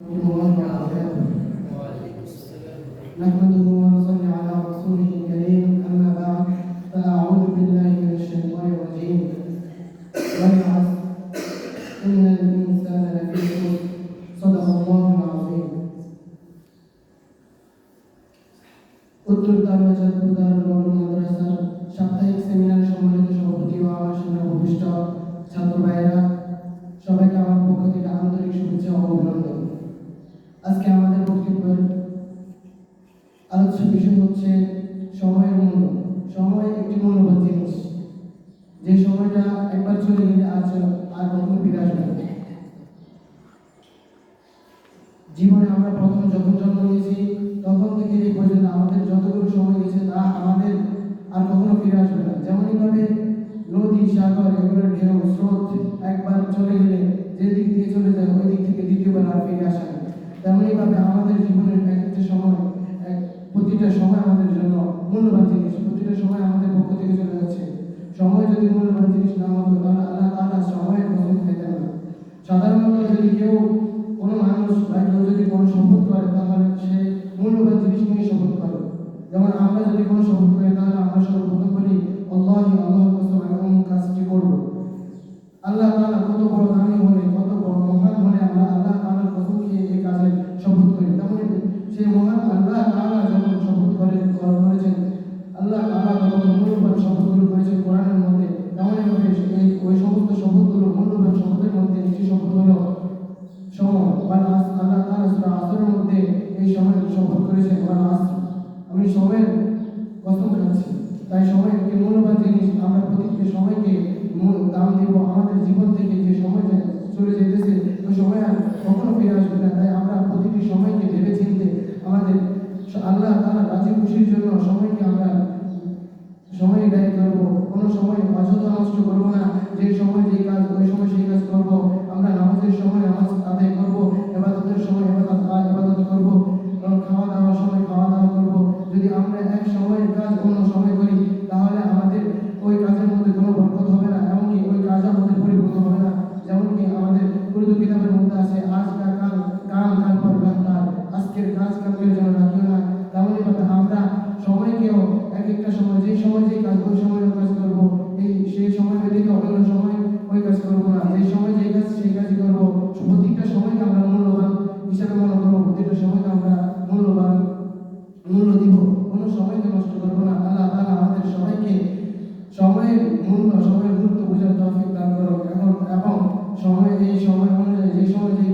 الله وبركاته نحمده ونصلي على رسوله الكريم أما بعد. فأعوذ بالله من الشيطان الرجيم والعصر إن الإنسان لفي صدق الله العظيم قدرت مجد دار আলোচ্য বিষয় হচ্ছে সময়ের মূল্য। সময় একটি মূল্যবান জিনিস। যে সময়টা একবার চলে গেলে চল- আর কখনো ফিরে আসবে না। জীবনে আমরা প্রথম যখন জন্ম নিয়েছি, তখন থেকে এই পর্যন্ত আমাদের যতগুলো সময় গেছে, তা আমাদের আর কখনো ফিরে আসবে না। যেমনইভাবে নদী, সাগর এগুলোর ঢেউ, স্রোত একবার চলে গেলে যে দিক দিয়ে চলে যায়, ওই দিক থেকে দ্বিতীয়বার আর ফিরে আসে না তেমনইভাবে আমাদের জীবনের এক একটা সময় এক প্রতিটা সময় আমাদের জন্য মূল্যবান জিনিস। প্রতিটা সময় আমাদের পক্ষ থেকে চলে যাচ্ছে। সময় যদি মূল্যবান জিনিস না হতো, তাহলে আল্লাহ তাআলা সময়ের কসম খেতেন না। সাধারণত যদি কেউ কোনো মানুষ বা কেউ যদি কোনো শপথ করে, তাহলে সে মূল্যবান জিনিস নিয়ে শপথ করে। যেমন আমরা যদি কোনো শপথ করি, তাহলে আমরা সর্বপ্রথম বলি, আল্লাহি আল্লাহর কসম এরকম কাজটি করব। আল্লাহ তাআলা কত বড় দামি হলে, কত বড় মহান হলে আমরা আল্লাহ তাআলার কসম খেয়ে এই কাজের শপথ করি। তেমন সেই মহান আল্লাহ তাআলা শপথগুলো করেছেন কোরআনের মধ্যে। তেমনইভাবে এই ওই সমস্ত শপথগুলো মূল্যবান শপথের মধ্যে একটি শপথ হলো সময় আস আল্লাহ তাআলা সূরা আসরের মধ্যে এই সময়ের শপথ করেছেন ওয়াল আসর। আমি সময়ের কসম খাচ্ছি, তাই সময় একটি মূল্যবান জিনিস। আমরা প্রতিটি সময়কে দাম দেব, আমাদের জীবন থেকে যে সময় চলে যেতেছে ওই সময় আর কখনো ফিরে আসবে না। তাই আমরা প্রতিটি সময়কে ভেবে চিনতে আমাদের আল্লাহ তাআলা রাজি খুশির জন্য সময়কে আমরা সময় ব্যয় করব, কোনো সময় অযথা নষ্ট করব না। যে সময় যে কাজ, ওই সময় সেই কাজ করব। আমরা নামাজের সময় নামাজ আদায় করব, এবাদতের সময় এবাদত এবাদত করব। খাওয়া দাওয়ার সময় খাওয়া দাওয়া করব। যদি আমরা এক সময়ের কাজ অন্য সময় সবাইকে নষ্ট করব না। আল্লাহ তালা আমাদের সবাইকে সময়ের মূল্য, সময়ের গুরুত্ব বোঝার টপিক দান করো এখন এবং সময়, এই সময় অনুযায়ী, যে সময় যে